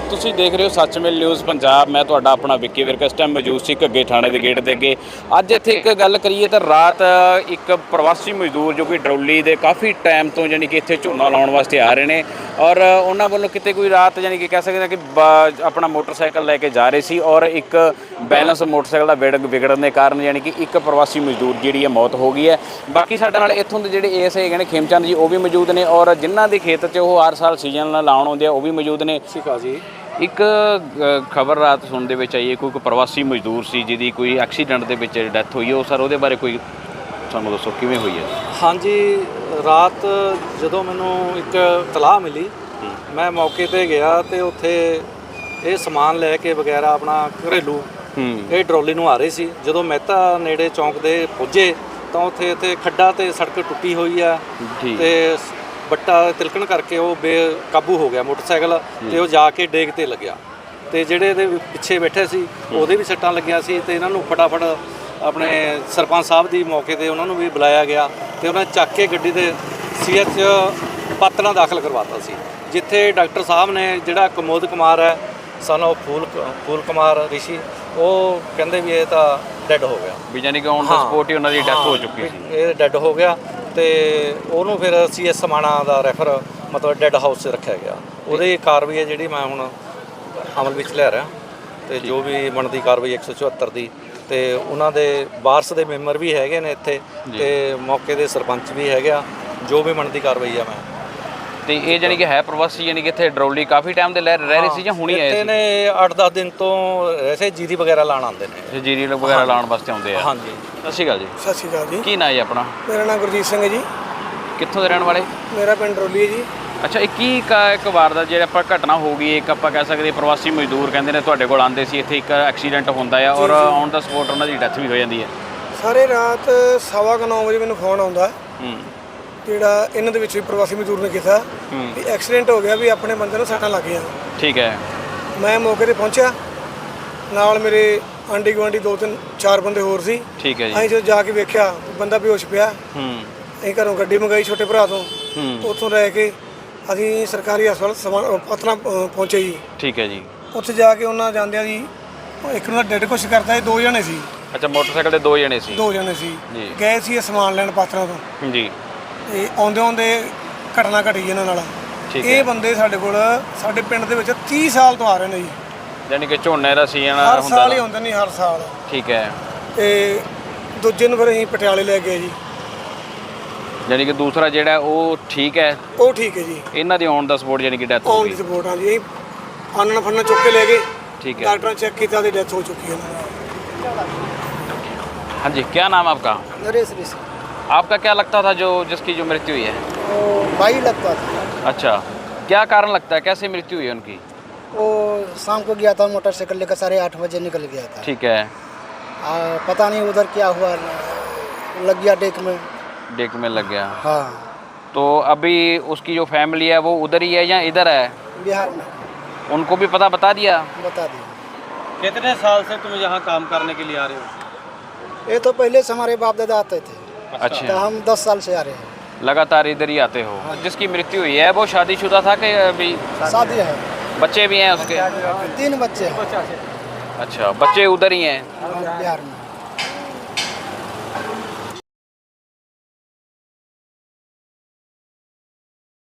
ਤੁਸੀਂ ਦੇਖ ਰਹੇ ਹੋ ਸੱਚਮੇਲ ਨਿਊਜ਼ ਪੰਜਾਬ। ਮੈਂ ਤੁਹਾਡਾ ਆਪਣਾ ਵਿੱਕੀ ਵਿਰਕ। ਇਸ ਟਾਈਮ ਮੌਜੂਦ ਸੀ ਘੱਗੇ ਥਾਣੇ ਦੇ ਗੇਟ ਦੇ ਅੱਗੇ। ਅੱਜ ਇੱਥੇ ਇੱਕ ਗੱਲ ਕਰੀਏ ਤਾਂ ਰਾਤ ਇੱਕ ਪ੍ਰਵਾਸੀ ਮਜ਼ਦੂਰ ਜੋ ਕਿ ਡਰੌਲੀ ਦੇ ਕਾਫੀ ਟਾਈਮ ਤੋਂ ਯਾਨੀ ਕਿ ਇੱਥੇ ਝੋਨਾ ਲਾਉਣ ਵਾਸਤੇ ਆ ਰਹੇ ਨੇ। ਔਰ ਉਹਨਾਂ ਵੱਲੋਂ ਕਿਤੇ ਕੋਈ ਰਾਤ ਯਾਨੀ ਕਿ ਕਹਿ ਸਕਦੇ ਹਾਂ ਕਿ ਬ- ਆਪਣਾ ਮੋਟਰਸਾਈਕਲ ਲੈ ਕੇ ਜਾ ਰਹੇ ਸੀ ਔਰ ਇੱਕ ਬੈਲੈਂਸ ਮੋਟਰਸਾਈਕਲ ਦਾ ਵਿੜ ਵਿਗੜਨ ਦੇ ਕਾਰਨ ਯਾਨੀ ਕਿ ਇੱਕ ਪ੍ਰਵਾਸੀ ਮਜ਼ਦੂਰ ਜਿਹੜੀ ਹੈ ਮੌਤ ਹੋ ਗਈ ਹੈ। ਬਾਕੀ ਸਾਡੇ ਨਾਲ ਇੱਥੋਂ ਦੇ ਜਿਹੜੇ ਏਸ ਹੈਗੇ ਨੇ ਖੇਮਚੰਦ ਜੀ, ਉਹ ਵੀ ਮੌਜੂਦ ਨੇ ਔਰ ਜਿਨ੍ਹਾਂ ਦੇ ਖੇਤ 'ਚ ਉਹ ਹਰ ਸਾਲ ਸੀਜ਼ਨ ਲਾਉਣ ਆਉਂਦੇ ਆ, ਉਹ ਵੀ ਮੌਜੂਦ ਨੇ। ਸਿਕਾ ਜੀ। ਇੱਕ ਖਬਰ ਰਾਤ ਸੁਣਨ ਦੇ ਵਿੱਚ ਆਈ ਹੈ ਕੋਈ ਕੋਈ ਪ੍ਰਵਾਸੀ ਮਜ਼ਦੂਰ ਸੀ ਜਿਹਦੀ ਕੋਈ ਐਕਸੀਡੈਂਟ ਦੇ ਵਿੱਚ ਡੈਥ ਹੋਈ ਹੈ ਉਹ ਸਰ ਉਹਦੇ ਬਾਰੇ ਕੋਈ ਸਾਨੂੰ ਦੱਸੋ ਕਿਵੇਂ ਹੋਈ ਹੈ? ਹਾਂਜੀ ਰਾਤ ਜਦੋਂ ਮੈਨੂੰ ਇੱਕ ਤਲਾਹ ਮਿਲੀ ਮੈਂ ਮੌਕੇ ਤੇ ਗਿਆ ਤੇ ਉੱਥੇ ਇਹ ਸਮਾਨ ਲੈ ਕੇ ਵਗੈਰਾ ਆਪਣਾ ਘਰੇਲੂ ਇਹ ਟਰਾਲੀ ਨੂੰ ਆ ਰਹੇ ਸੀ। ਜਦੋਂ ਮਹਿਤਾ ਨੇੜੇ ਚੌਂਕ ਦੇ ਪੁੱਜੇ ਤਾਂ ਉੱਥੇ ਇੱਥੇ ਖੱਡਾ ਤੇ ਸੜਕ ਟੁੱਟੀ ਹੋਈ ਆ ਤੇ ਬੱਟਾ ਤਿਲਕਣ ਕਰਕੇ ਉਹ ਬੇਕਾਬੂ ਹੋ ਗਿਆ ਮੋਟਰਸਾਈਕਲ ਤੇ ਉਹ ਜਾ ਕੇ ਡੇਗ ਤੇ ਲੱਗਿਆ। ਤੇ ਜਿਹੜੇ ਇਹਦੇ ਪਿੱਛੇ ਬੈਠੇ ਸੀ ਉਹਦੇ ਵੀ ਸੱਟਾਂ ਲੱਗੀਆਂ ਸੀ ਤੇ ਇਹਨਾਂ ਨੂੰ ਫਟਾਫਟ ਆਪਣੇ ਸਰਪੰਚ ਸਾਹਿਬ ਦੀ ਮੌਕੇ ਤੇ ਉਹਨਾਂ ਨੂੰ ਵੀ ਬੁਲਾਇਆ ਗਿਆ ਤੇ ਉਹਨਾਂ ਚੱਕ ਕੇ ਗੱਡੀ ਦੇ ਸੀਐਚ ਪਾਤੜਾ ਦਾਖਲ ਕਰਵਾਤਾ ਸੀ ਜਿੱਥੇ ਡਾਕਟਰ ਸਾਹਿਬ ਨੇ ਜਿਹੜਾ ਕਮੋਦ ਕੁਮਾਰ ਹੈ ਸਾਨੂੰ ਫੂਲ ਫੂਲ ਕੁਮਾਰ ਰਿਸ਼ੀ ਉਹ ਕਹਿੰਦੇ ਵੀ ਇਹ ਤਾਂ ਡੈੱਡ ਹੋ ਗਿਆ। ਵੀ ਯਾਨੀ ਕਿ ਔਨ ਦਾ। ਸਪੋਰਟ ਹੀ ਉਹਨਾਂ ਦੀ ਡੈਥ ਹੋ ਚੁੱਕੀ ਸੀ। ਇਹ ਡੈੱਡ ਹੋ ਗਿਆ। ਤੇ ਉਹਨੂੰ ਫਿਰ ਸੀਐਸ ਸਮਾਣਾ ਦਾ ਰੈਫਰ ਮਤਲਬ ਡੈੱਡ ਹਾਊਸ 'ਚ ਰੱਖਿਆ ਗਿਆ। ਉਹਦੀ ਕਾਰਵਾਈ ਹੈ ਜਿਹੜੀ ਮੈਂ ਹੁਣ ਅਮਲ ਵਿੱਚ ਲੈ ਰਿਹਾ। ਤੇ ਜੋ ਵੀ ਬਣਦੀ ਕਾਰਵਾਈ 174 ਦੀ ਤੇ ਉਹਨਾਂ ਦੇ ਵਾਰਸ ਦੇ ਮੈਂਬਰ ਵੀ ਹੈਗੇ ਨੇ ਇੱਥੇ ਤੇ ਮੌਕੇ ਦੇ ਸਰਪੰਚ ਵੀ ਹੈਗੇ ਜੋ ਵੀ ਬਣਦੀ ਕਾਰਵਾਈ ਆ ਮੈਂ ਤੇ ਇਹ ਯਾਨੀ ਕਿ ਹੈ ਪ੍ਰਵਾਸੀ ਯਾਨੀ ਕਿ ਇੱਥੇ ਡਰੌਲੀ ਕਾਫੀ ਟਾਈਮ ਦੇ ਲੈ ਰਹਿ ਰਹੇ ਸੀ ਜਾਂ ਹੁਣੀ ਆਏ ਇੱਥੇ ਸੀ? ਨੇ 8-10 ਦਿਨ ਤੋਂ ਐਸੇ ਜੀਰੀ ਵਗੈਰਾ ਲਾਣ ਆਉਂਦੇ ਨੇ। ਜੀਰੀ ਵਗੈਰਾ ਲਾਉਣ ਵਾਸਤੇ ਆਉਂਦੇ ਆ। ਹਾਂਜੀ। ਸਤਿ ਸ਼੍ਰੀ ਅਕਾਲ ਜੀ। ਸਤਿ ਸ਼੍ਰੀ ਅਕਾਲ ਜੀ। ਕੀ ਨਾਂ ਹੈ ਆਪਣਾ? ਮੇਰਾ ਨਾਮ ਗੁਰਜੀਤ ਸਿੰਘ ਹੈ ਜੀ। ਕਿੱਥੋਂ ਦੇ ਰਹਿਣ ਵਾਲੇ? ਮੇਰਾ ਪਿੰਡ ਰੋਲੀ ਹੈ ਜੀ। ਅੱਛਾ ਇਹ ਕੀ ਕ- ਇੱਕ ਵਾਰ ਦਾ ਜਿਹੜਾ ਆਪਾਂ ਘਟਨਾ ਹੋ ਗਈ ਇੱਕ ਆਪਾਂ ਕਹਿ ਸਕਦੇ ਪ੍ਰਵਾਸੀ ਮਜ਼ਦੂਰ ਕਹਿੰਦੇ ਨੇ ਤੁਹਾਡੇ ਕੋਲ ਆਉਂਦੇ ਸੀ ਇੱਥੇ ਇੱਕ ਐਕਸੀਡੈਂਟ ਹੁੰਦਾ ਆ ਔਰ ਔਨ ਦਾ ਸਪੋਟ ਉਹਨਾਂ ਦੀ ਡੈਥ ਵੀ ਹੋ ਜਾਂਦੀ ਹੈ। ਸਾਰੇ ਰਾਤ ਸਵਾ ਕੁ ਨੌ ਵਜੇ ਮੈਨੂੰ ਫੋਨ ਆਉਂਦਾ। ਹੂੰ। ਜਿਹੜਾ ਇਹਨਾਂ ਦੇ ਵਿੱਚ ਵੀ ਪ੍ਰਵਾਸੀ ਮਜ਼ਦੂਰ ਨੇ ਕੀਤਾ ਵੀ ਐਕਸੀਡੈਂਟ ਹੋ ਗਿਆ ਵੀ ਆਪਣੇ ਬੰਦੇ ਨੂੰ ਸੱਟਾਂ ਲੱਗ ਗਈਆਂ। ਠੀਕ ਹੈ। ਮੈਂ ਮੌਕੇ ਤੇ ਪਹੁੰਚਿਆ। ਨਾਲ ਮੇਰੇ ਆਂਢੀ ਗੁਆਂਢੀ ਦੋ ਤਿੰਨ ਚਾਰ ਬੰਦੇ ਹੋਰ ਸੀ। ਠੀਕ ਹੈ ਜੀ। ਅਸੀਂ ਜਦੋਂ ਜਾ ਕੇ ਵੇਖਿਆ ਬੰਦਾ ਬੇਹੋਸ਼ ਪਿਆ। ਹੂੰ। ਅਸੀਂ ਘਰੋਂ ਗੱਡੀ ਮੰਗਾਈ ਛੋਟੇ ਭਰਾ ਤੋਂ। ਹੂੰ। ਉੱਥੋਂ ਲੈ ਕੇ ਅਸੀਂ ਸਰਕਾਰੀ ਹਸਪਤਾਲ ਪਤਨਾ ਪਹੁੰਚੇ ਜੀ। ਠੀਕ ਹੈ ਜੀ। ਉੱਥੇ ਜਾ ਕੇ ਉਹਨਾਂ ਜਾਂਦਿਆਂ ਜੀ ਇੱਕ ਨੂੰ ਡੈਡ ਕੁਛ ਕਰਤਾ ਇਹ ਦੋ ਜਣੇ ਸੀ। ਅੱਛਾ ਮੋਟਰਸਾਈਕਲ ਤੇ ਦੋ ਜਣੇ ਸੀ। ਦੋ ਜਣੇ ਸੀ। ਗਏ ਸੀ ਇਹ ਸਮਾਨ ਲੈਣ ਪਾਤਰਾਂ ਤੋਂ। ਜੀ। ਤੇ ਆਉਂਦੇ ਆਉਂਦੇ ਘਟਨਾ ਘਟੀ ਇਹਨਾਂ ਨਾਲ ਠੀਕ ਹੈ ਇਹ ਬੰਦੇ ਸਾਡੇ ਕੋਲ ਸਾਡੇ ਪਿੰਡ ਦੇ ਵਿੱਚ 30 ਸਾਲ ਤੋਂ ਆ ਰਹੇ ਨੇ ਜੀ ਯਾਨੀ ਕਿ ਝੋਨੇ ਦਾ ਸੀਜ਼ਨ ਹਰ ਹੁੰਦਾ ਸਾਲ ਹੀ ਨਾ। ਹੁੰਦੇ ਨਹੀਂ ਹਰ ਸਾਲ ਠੀਕ ਹੈ ਤੇ ਦੂਜੇ ਨੂੰ ਫਿਰ ਅਸੀਂ ਪਟਿਆਲੇ ਲੈ ਗਏ ਜੀ ਯਾਨੀ ਕਿ ਦੂਸਰਾ ਜਿਹੜਾ ਉਹ ਠੀਕ ਹੈ ਉਹ ਠੀਕ ਹੈ ਜੀ ਇਹਨਾਂ ਦੀ ਔਨ ਦਾ ਸਪੋਟ ਯਾਨੀ ਕਿ ਡੈਥ ਹੋ ਆਉਣ ਦੀ ਗਈ ਸਪੋਰਟ ਆ ਜੀ ਅਸੀਂ ਆਨਣ ਫੰਨਾ ਚੁੱਕ ਕੇ ਲੈ ਗਏ ਠੀਕ ਹੈ ਡਾਕਟਰਾਂ ਚੈੱਕ ਕੀਤਾ ਤੇ ਡੈਥ ਹੋ ਚੁੱਕੀ ਹੈ ਇਹਨਾਂ ਦੀ हाँ जी क्या नाम आपका नरेश ऋषि आपका क्या लगता था जो जिसकी जो मृत्यु हुई है? वो भाई लगता था। अच्छा क्या कारण लगता है? कैसे मृत्यु हुई है उनकी? वो शाम को गया था मोटरसाइकिल लेकर साढ़े आठ बजे निकल गया था। ठीक है। आ, पता नहीं उधर क्या हुआ लग गया डेक में। डेक में लग गया। हाँ। तो अभी उसकी जो फैमिली है वो उधर ही है या इधर है? बिहार में। उनको भी पता बता दिया? बता दिया। कितने साल से तुम यहाँ काम करने के लिए आ रहे हो? ये तो पहले से हमारे बाप दादा आते थे। तो अच्छा। हम दस साल से आ रहे हैं। लगातार इधर ही आते हो। हाँ। जिसकी मृत्यु हुई है वो शादीशुदा था कि अभी शादी है। बच्चे भी हैं उसके? तीन बच्चे हैं। अच्छा बच्चे उधर ही हैं? हाँ, बिहार में।